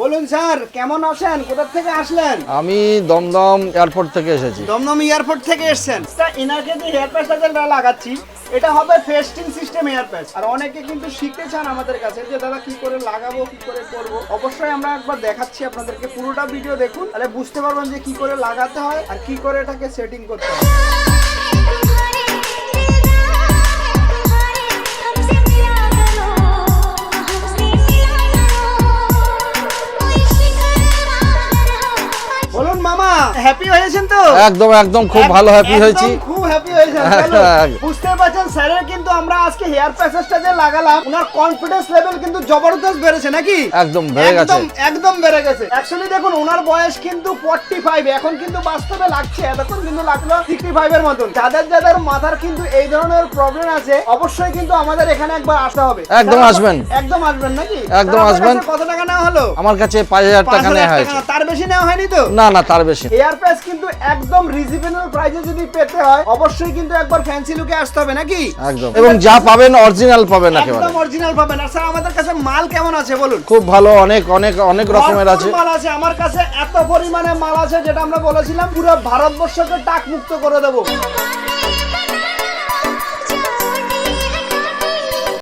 বলুন স্যার কেমন আছেন? কোথা থেকে আসলেন? আমি দমদম এয়ারপোর্ট থেকে এসেছি। দমদম এয়ারপোর্ট থেকে এসেছেন। স্যার এনাকে যে হেয়ার প্যাচটা লাগাচ্ছি এটা হবে ফেস্টিং সিস্টেম হেয়ার প্যাচ। আর অনেকে কিন্তু শিখতে চান আমাদের কাছে যে দাদা কি করে লাগাবো কি করে করব? অবশ্যই আমরা একবার দেখাচ্ছি আপনাদেরকে। পুরোটা ভিডিও দেখুন তাহলে বুঝতে পারবেন যে কি করে লাগাতে হয় আর কি করে এটাকে সেটিং করতে হয়। হ্যাপি হয়েছেন তো? একদম একদম খুব ভালো হ্যাপি হয়েছি। হ্যাপি হয়েছেন তাই বুঝতে পারছেন স্যারের কিন্তু আমরা আজকে হেয়ার প্যাচেসটা যে লাগালাম ওনার কনফিডেন্স লেভেল কিন্তু জবরদস্ত বেড়েছে নাকি? একদম বেড়ে গেছে। একদম বেড়ে গেছে। অ্যাকচুয়ালি দেখুন ওনার বয়স কিন্তু 45 এখন কিন্তু বাস্তবে লাগছে এতক্ষণ কিন্তু লাগল 65 এর মতন। যাদের যাদের মাথার কিন্তু এই ধরনের প্রবলেম আছে অবশ্যই কিন্তু আমাদের এখানে একবার আসতে হবে। একদম আসবেন। একদম আসবেন নাকি? একদম আসবেন। কত টাকা নেওয়া হলো? আমার কাছে পাঁচ হাজার টাকা নেওয়া হয়েছে। তার বেশি নেওয়া হয়নি তো? না না তার বেশি। এয়ার প্যাচ কিন্তু একদম রিজনেবল প্রাইসে যদি পেতে হয় অবশ্যই কিন্তু একবার ফ্যান্সি লুকে আসতে হবে নাকি? একদম। এবং যা পাবেন অরিজিনাল পাবেন একেবারে। একদম অরিজিনাল পাবেন। আর স্যার আমাদের কাছে মাল কেমন আছে বলুন? খুব ভালো অনেক অনেক অনেক রকমের আছে। মাল আছে। আমার কাছে এত পরিমাণে মাল আছে যেটা আমরা বলেছিলাম পুরো ভারতবর্ষকে টাক মুক্ত করে দেবো.